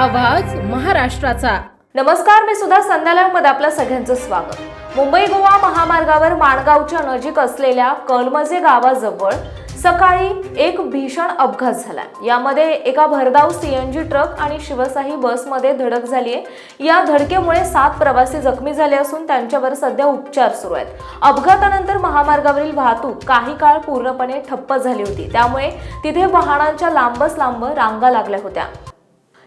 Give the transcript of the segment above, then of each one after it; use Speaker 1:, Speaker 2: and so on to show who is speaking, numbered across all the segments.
Speaker 1: आवाज महाराष्ट्राचा.
Speaker 2: नमस्कार मी सुद्धा संध्यालयमध्ये आपलं सगळ्यांचं स्वागत. मुंबई गोवा महामार्गावर माणगावच्या नजीक असलेल्या कलमजे गावाजवळ सकाळी एक भीषण अपघात झाला. यामध्ये एका भरधाव सीएनजी ट्रक आणि शिवशाही बसमध्ये धडक झाली आहे या धडकेमुळे सात प्रवासी जखमी झाले असून त्यांच्यावर सध्या उपचार सुरू आहेत. अपघातानंतर महामार्गावरील वाहतूक काही काळ पूर्णपणे ठप्प झाली होती. त्यामुळे तिथे वाहनांच्या लांबच लांब रांगा लागल्या होत्या.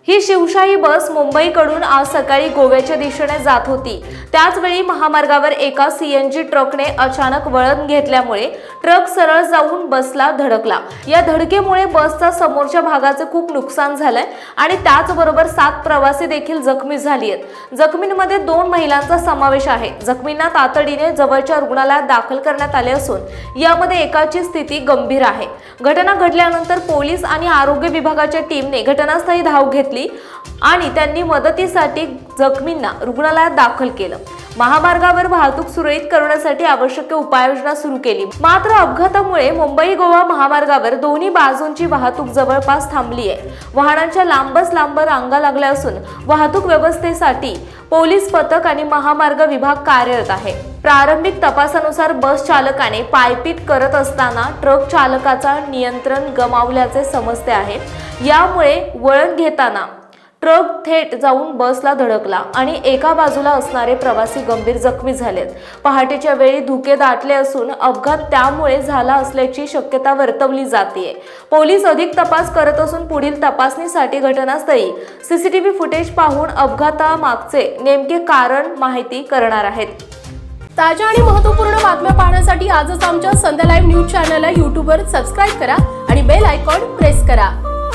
Speaker 2: ही शिवशाही बस मुंबईकडून आज सकाळी गोव्याच्या दिशेने जात होती. त्याचवेळी महामार्गावर एका सीएनजी ट्रकने अचानक वळण घेतल्यामुळे ट्रक सरळ जाऊन बसला धडकला. या धडकेमुळे बसचा समोरच्या भागाचं खूप नुकसान झालंय आणि त्याचबरोबर सात प्रवासी देखील जखमी झाली आहेत जखमींमध्ये दोन महिलांचा समावेश आहे. जखमींना तातडीने जवळच्या रुग्णालयात दाखल करण्यात आले असून यामध्ये एकाची स्थिती गंभीर आहे. घटना घडल्यानंतर पोलीस आणि आरोग्य विभागाच्या टीमने घटनास्थळी धाव घेतली. घेतली आणि त्यांनी मदतीसाठी जखमींना रुग्णालयात दाखल केलं. महामार्गावर वाहतूक सुरळीत करण्यासाठी आवश्यक उपाययोजना सुरू केली. मात्र अपघातामुळे मुंबई गोवा महामार्गावर दोन्ही बाजूंची वाहतूक जवळपास थांबली आहे. वाहनांच्या लांबच लांब रांगा लागल्या असून वाहतूक व्यवस्थेसाठी पोलीस पथक आणि महामार्ग विभाग कार्यरत आहे. प्रारंभिक तपासानुसार बस चालकाने पायपीट करत असताना ट्रक चालकाचा नियंत्रण गमावल्याचे समजते आहे. यामुळे वळण घेताना ट्रक थेट जाऊन बसला धडकला आणि एका बाजूला असणारे प्रवासी गंभीर जखमी झालेत. पहाटेच्या वेळी धुके दाटले असून अपघात त्यामुळे झाला असल्याची शक्यता वर्तवली जाते पोलीस अधिक तपास करत असून पुढील तपासणीसाठी घटनास्थळी सीसीटीव्ही फुटेज पाहून अपघातामागचे नेमके कारण माहिती करणार आहेत.
Speaker 1: ताज्या आणि महत्त्वपूर्ण बातम्या पाहण्यासाठी आजच आमच्या संध्या लाईव्ह न्यूज चॅनलला यूट्यूबवर सबस्क्राईब करा आणि बेल आयकॉन प्रेस करा.